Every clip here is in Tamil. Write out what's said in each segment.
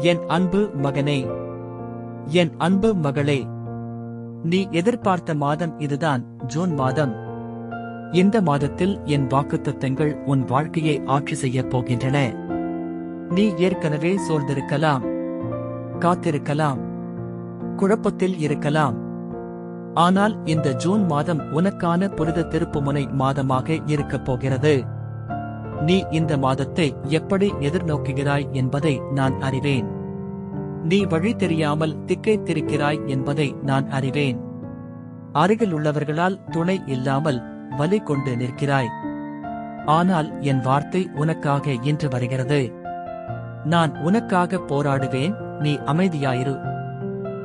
என் அன்பு மகனே. என் அன்பு மகளே. நீ எதிர்பார்த்த மாதம் இதுதான் ஜூன் மாதம். இந்த மாதத்தில் என் வாக்குத்தத்தங்கள் உன் வாழ்க்கையை ஆட்சி செய்யப் போகின்றன. நீ ஏற்கனவே சோர்ந்திருக்கலாம். காத்திருக்கலாம். குழப்பத்தில் இருக்கலாம். ஆனால் இந்த ஜூன் மாதம் உனக்கான புரித திருப்புமுனை மாதமாக இருக்கப் போகிறது. நீ இந்த மாதத்தை எப்படி எதிர்நோக்குகிறாய் என்பதை நான் அறிவேன். நீ வழி தெரியாமல் திக்கைத்திருக்கிறாய் என்பதை நான் அறிவேன். அருகில் உள்ளவர்களால் துணை இல்லாமல் வலி கொண்டு நிற்கிறாய். ஆனால் என் வார்த்தை உனக்காக இன்று வருகிறது. நான் உனக்காக போராடுவேன் நீ அமைதியாயிரு.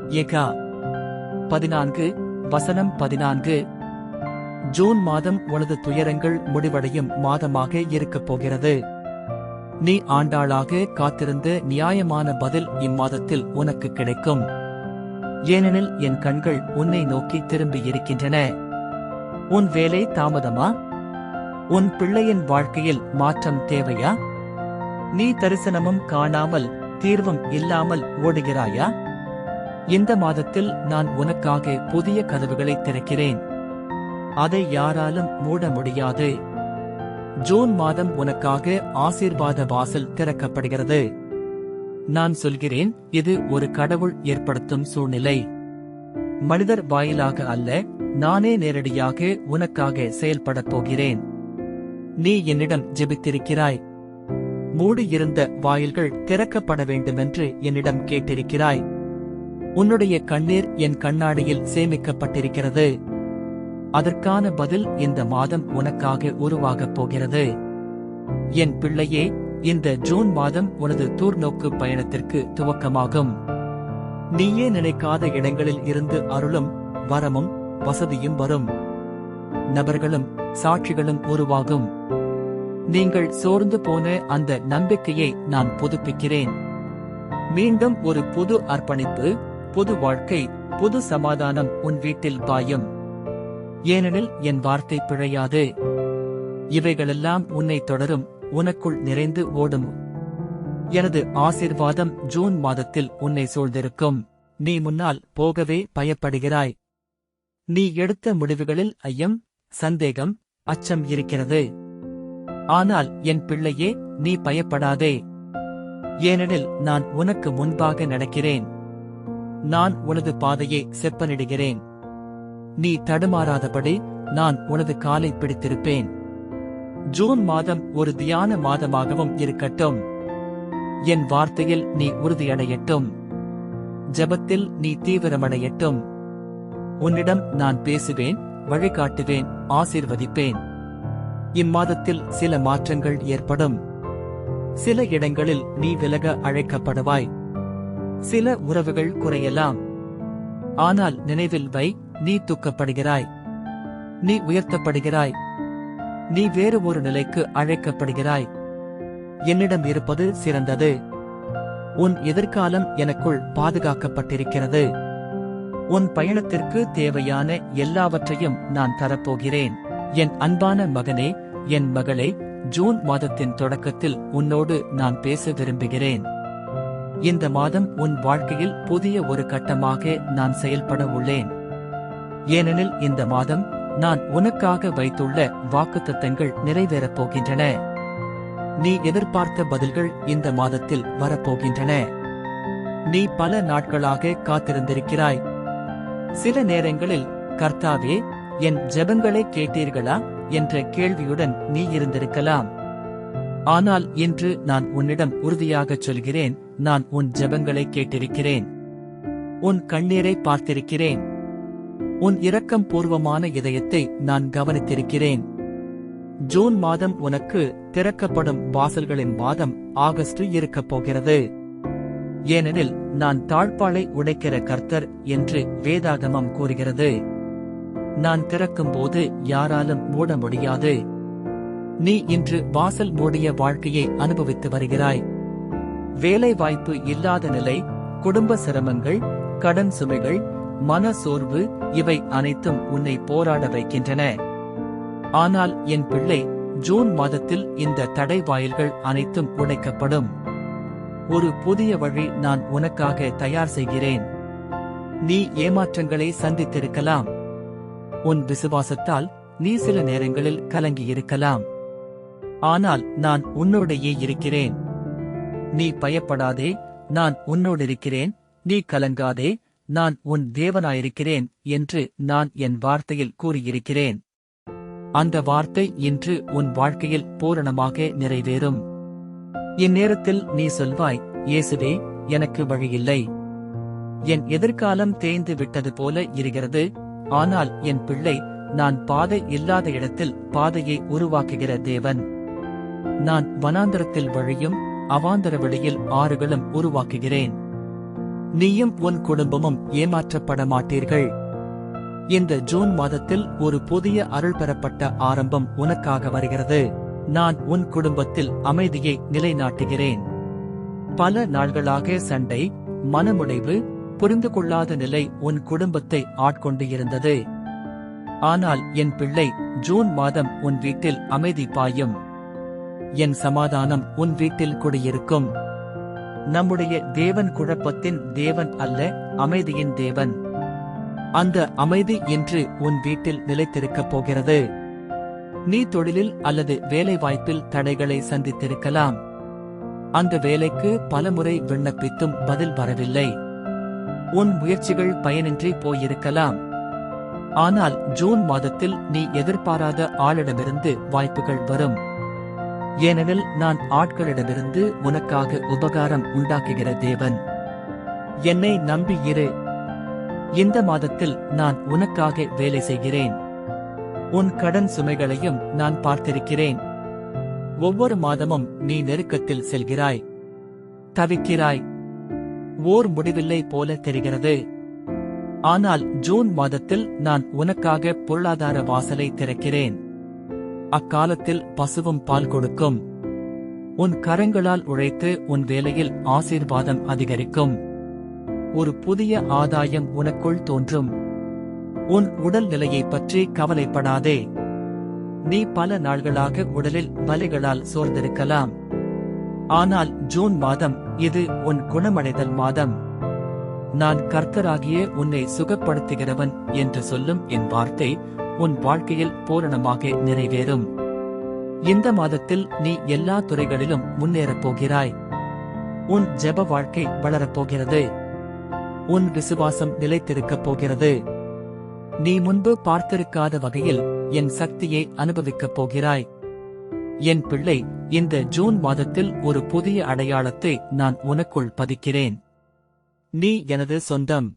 ஏகா பதினான்கு வசனம் பதினான்கு ஜூன் மாதம் உனது துயரங்கள் முடிவடையும் மாதமாக இருக்கப் போகிறது. நீ ஆண்டாளாக காத்திருந்த நியாயமான பதில் இம்மாதத்தில் உனக்கு கிடைக்கும். ஏனெனில் என் கண்கள் உன்னை நோக்கி திரும்பி இருக்கின்றன. உன் வேலை தாமதமா? உன் பிள்ளையின் வாழ்க்கையில் மாற்றம் தேவையா? நீ தரிசனமும் காணாமல் தீர்வும் இல்லாமல் ஓடுகிறாயா? இந்த மாதத்தில் நான் உனக்காக புதிய கதவுகளை திறக்கிறேன். அதை யாராலும் மூட முடியாது. ஜூன் மாதம் உனக்காக ஆசீர்வாத வாசல் திறக்கப்படுகிறது. நான் சொல்கிறேன் இது ஒரு கடவுள் ஏற்படுத்தும் சூழ்நிலை. மனிதர் வாயிலாக அல்ல நானே நேரடியாக உனக்காக செயல்படப் போகிறேன். நீ என்னிடம் ஜெபித்திருக்கிறாய். மூடியிருந்த வாயில்கள் திறக்கப்பட வேண்டுமென்று என்னிடம் கேட்டிருக்கிறாய். உன்னுடைய கண்ணீர் என் கண்ணாடியில் சேமிக்கப்பட்டிருக்கிறது. அதற்கான பதில் இந்த மாதம் உனக்காக உருவாகப் போகிறது. என் பிள்ளையே இந்த ஜூன் மாதம் உனது தூர்நோக்கு பயணத்திற்கு துவக்கமாகும். நீயே நினைக்காத இடங்களில் இருந்து அருளும் வரமும் வசதியும் வரும். நபர்களும் சாட்சிகளும் உருவாகும். நீங்கள் சோர்ந்து போன அந்த நம்பிக்கையை நான் புதுப்பிக்கிறேன். மீண்டும் ஒரு புது அர்ப்பணிப்பு புது வாழ்க்கை புது சமாதானம் உன் வீட்டில் பாயும். ஏனெனில் என் வார்த்தை பிழையாது. இவைகளெல்லாம் உன்னை தொடரும் உனக்குள் நிறைந்து ஓடும். எனது ஆசிர்வாதம் ஜூன் மாதத்தில் உன்னை சூழ்ந்திருக்கும். நீ முன்னால் போகவே பயப்படுகிறாய். நீ எடுத்த முடிவுகளில் ஐயம் சந்தேகம் அச்சம் இருக்கிறது. ஆனால் என் பிள்ளையே நீ பயப்படாதே. ஏனெனில் நான் உனக்கு முன்பாக நடக்கிறேன். நான் உனது பாதையை செப்பனிடுகிறேன். நீ தடுமாறாதபடி நான் உனது காலை பிடித்திருப்பேன். ஜூன் மாதம் ஒரு தியான மாதமாகவும் இருக்கட்டும். என் வார்த்தையில் நீ உறுதியடையட்டும். ஜெபத்தில் நீ தீவிரமடையட்டும். உன்னிடம் நான் பேசுவேன் வழிகாட்டுவேன் ஆசீர்வதிப்பேன். இம்மாதத்தில் சில மாற்றங்கள் ஏற்படும். சில இடங்களில் நீ விலக அழைக்கப்படுவாய். சில உறவுகள் குறையலாம். ஆனால் நினைவில் வை நீ தூக்கப்படுகிறாய். நீ உயர்த்தப்படுகிறாய். நீ வேறு ஒரு நிலைக்கு அழைக்கப்படுகிறாய். என்னிடம் இருப்பது சிறந்தது. உன் எதிர்காலம் எனக்குள் பாதுகாக்கப்பட்டிருக்கிறது. உன் பயணத்திற்கு தேவையான எல்லாவற்றையும் நான் தரப்போகிறேன். என் அன்பான மகனே என் மகளே ஜூன் மாதத்தின் தொடக்கத்தில் உன்னோடு நான் பேச விரும்புகிறேன். இந்த மாதம் உன் வாழ்க்கையில் புதிய ஒரு கட்டமாக நான் செயல்பட உள்ளேன். ஏனெனில் இந்த மாதம் நான் உனக்காக வைத்துள்ள வாக்குத்தத்தங்கள் நிறைவேறப் போகின்றன. நீ எதிர்பார்த்த பதில்கள் இந்த மாதத்தில் வரப்போகின்றன. நீ பல நாட்களாக காத்திருந்திருக்கிறாய். சில நேரங்களில் கர்த்தாவே என் ஜெபங்களை கேட்டீர்களா? என்ற கேள்வியுடன் நீ இருந்திருக்கலாம். ஆனால் இன்று நான் உன்னிடம் உறுதியாகச் சொல்கிறேன். நான் உன் ஜெபங்களை கேட்டிருக்கிறேன். உன் கண்ணீரை பார்த்திருக்கிறேன். உன் இரக்கம் பூர்வமான இதயத்தை நான் கவனித்திருக்கிறேன். ஜூன் மாதம் உனக்கு திறக்கப்படும் வாசல்களின் மாதம் ஆகஸ்ட் இருக்கப் போகிறது. ஏனெனில் நான் தாழ்பாலை உடைக்கிற கர்த்தர் என்று வேதாகமம் கூறுகிறது. நான் திறக்கும்போது யாராலும் மூட முடியாது. நீ இன்று வாசல் மூடிய வாழ்க்கையை அனுபவித்து வருகிறாய். வேலை வாய்ப்பு இல்லாத நிலை குடும்ப சிரமங்கள் கடன் சுமைகள் மன சோர்வு இவை அனைத்தும் உன்னை போராட வைக்கின்றன. ஆனால் என் பிள்ளை ஜூன் மாதத்தில் இந்த தடை வாயில்கள் அனைத்தும் உடைக்கப்படும். ஒரு புதிய வழி நான் உனக்காக தயார் செய்கிறேன். நீ ஏமாற்றங்களை சந்தித்திருக்கலாம். உன் விசுவாசத்தால் நீ சில நேரங்களில் கலங்கியிருக்கலாம். ஆனால் நான் உன்னோடையே இருக்கிறேன். நீ பயப்படாதே நான் உன்னோடு இருக்கிறேன் நீ கலங்காதே நான் உன் தேவனாயிருக்கிறேன் என்று நான் என் வார்த்தையில் கூறியிருக்கிறேன். அந்த வார்த்தை இன்று உன் வாழ்க்கையில் பூரணமாக நிறைவேறும். இந்நேரத்தில் நீ சொல்வாய் இயேசுவே எனக்கு வழியில்லை. என் எதிர்காலம் தேய்ந்து விட்டது போல இருக்கிறது. ஆனால் என் பிள்ளை நான் பாதை இல்லாத இடத்தில் பாதையை உருவாக்குகிற தேவன். நான் வனாந்தரத்தில் வழியும் அவாந்தர வெளியில் ஆறுகளும் உருவாக்குகிறேன். நீயும் உன் குடும்பமும் ஏமாற்றப்பட மாட்டீர்கள் இந்த ஜூன் மாதத்தில் ஒரு புதிய அருள் பெறப்பட்ட ஆரம்பம் உனக்காக வருகிறது. நான் உன் குடும்பத்தில் அமைதியை நிலைநாட்டுகிறேன். பல நாள்களாக சண்டை மனமுடைவு புரிந்து கொள்ளாத நிலை உன் குடும்பத்தை ஆட்கொண்டு இருந்தது ஆனால் என் பிள்ளை ஜூன் மாதம் உன் வீட்டில் அமைதி பாயும். என் சமாதானம் உன் வீட்டில் குடியிருக்கும். நம்முடைய தேவன் குழப்பத்தின் தேவன் அல்ல அமைதியின் தேவன். அந்த அமைதி என்று உன் வீட்டில் நிலைத்திருக்கப் போகிறது. நீ தொழிலில் அல்லது வேலைவாய்ப்பில் தடைகளை சந்தித்திருக்கலாம். அந்த வேலைக்கு பலமுறை விண்ணப்பித்தும் பதில் வரவில்லை. உன் முயற்சிகள் பயனின்றி போயிருக்கலாம். ஆனால் ஜூன் மாதத்தில் நீ எதிர்பாராத ஆளிடமிருந்து வாய்ப்புகள் வரும். ஏனெனில் நான் ஆட்களிடமிருந்து உனக்காக உபகாரம் உண்டாக்குகிற தேவன். என்னை நம்பி இரு. இந்த மாதத்தில் நான் உனக்காக வேலை செய்கிறேன். உன் கடன் சுமைகளையும் நான் பார்த்திருக்கிறேன். ஒவ்வொரு மாதமும் நீ நெருக்கத்தில் செல்கிறாய். தவிக்கிறாய். ஓர் முடிவில்லை போல தெரிகிறது. ஆனால் ஜூன் மாதத்தில் நான் உனக்காக பொருளாதார வாசலை திறக்கிறேன். அக்காலத்தில் பசுவும் பால் கொடுக்கும். உன் கரங்களால் உழைத்து உன் வேலையில் ஆசீர்வாதம் அதிகரிக்கும். ஒரு புதிய ஆதாயம் உனக்குள் தோன்றும். உன் உடல் நிலையை பற்றி கவலைப்படாதே. நீ பல நாள்களாக உடலில் வலிகளால் சோர்ந்திருக்கலாம். ஆனால் ஜூன் மாதம் இது உன் குணமடைதல் மாதம். நான் கர்த்தராகிய உன்னை சுகப்படுத்துகிறவன் என்று சொல்லும் என் வார்த்தை உன் வாழ்க்கையில் பூரணமாக நிறைவேறும். இந்த மாதத்தில் நீ எல்லா துறைகளிலும் முன்னேறப் போகிறாய். உன் ஜெப வாழ்க்கை வளரப் போகிறது. உன் விசுவாசம் நிலைத்திருக்கப் போகிறது. நீ முன்பு பார்த்திருக்காத வகையில் என் சக்தியை அனுபவிக்கப் போகிறாய். என் பிள்ளை இந்த ஜூன் மாதத்தில் ஒரு புதிய அடையாளத்தை நான் உனக்குள் பதிக்கிறேன். நீ எனது சொந்தம்.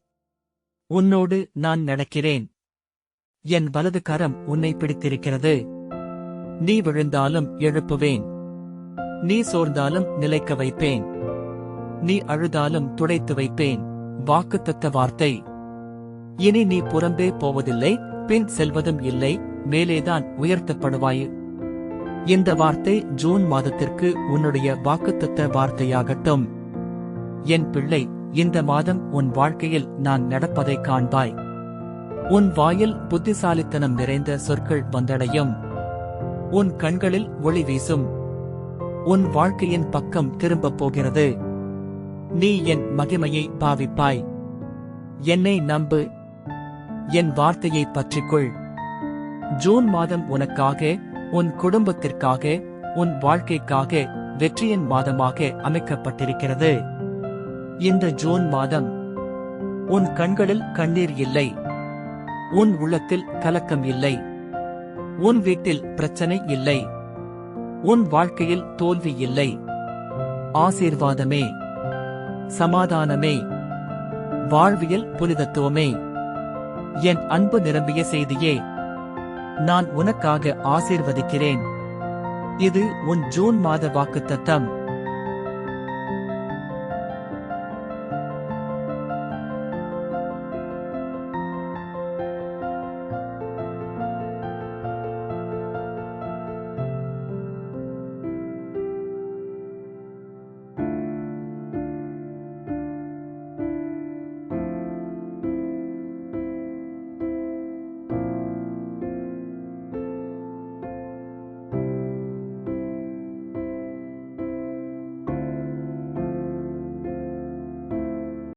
உன்னோடு நான் நடக்கிறேன். என் வலது கரம் உன்னை பிடித்திருக்கிறது. நீ விழுந்தாலும் எழுப்புவேன். நீ சோர்ந்தாலும் நிலைக்க வைப்பேன். நீ அழுதாலும் துடைத்து வைப்பேன். வாக்குத்தத்த வார்த்தை. இனி நீ புறம்பே போவதில்லை பின் செல்வதும் இல்லை மேலேதான் உயர்த்தப்படுவாய். இந்த வார்த்தை ஜூன் மாதத்திற்கு உன்னுடைய வாக்குத்தத்த வார்த்தையாகட்டும். என் பிள்ளை இந்த மாதம் உன் வாழ்க்கையில் நான் நடப்பதை காண்பாய். உன் வாயில் புத்திசாலித்தனம் நிறைந்த சொற்கள் வந்தடையும். உன் கண்களில் ஒளி வீசும். உன் வாழ்க்கையின் பக்கம் திரும்பப் போகிறது. நீ என் மகிமையை பாவிப்பாய். என்னை நம்பு. என் வார்த்தையை பற்றிக்கொள். ஜூன் மாதம் உனக்காக உன் குடும்பத்திற்காக உன் வாழ்க்கைக்காக வெற்றியின் மாதமாக அமைக்கப்பட்டிருக்கிறது. இந்த ஜூன் மாதம் உன் கண்களில் கண்ணீர் இல்லை. உன் உள்ளத்தில் கலக்கம் இல்லை. உன் வீட்டில் பிரச்சனை இல்லை. உன் வாழ்க்கையில் தோல்வி இல்லை. ஆசீர்வாதமே. சமாதானமே. வாழ்வியல் புனிதத்துவமே. என் அன்பு நிரம்பிய செய்தியே. நான் உனக்காக ஆசீர்வதிக்கிறேன். இது உன் ஜூன் மாத வாக்குத்தத்தம்.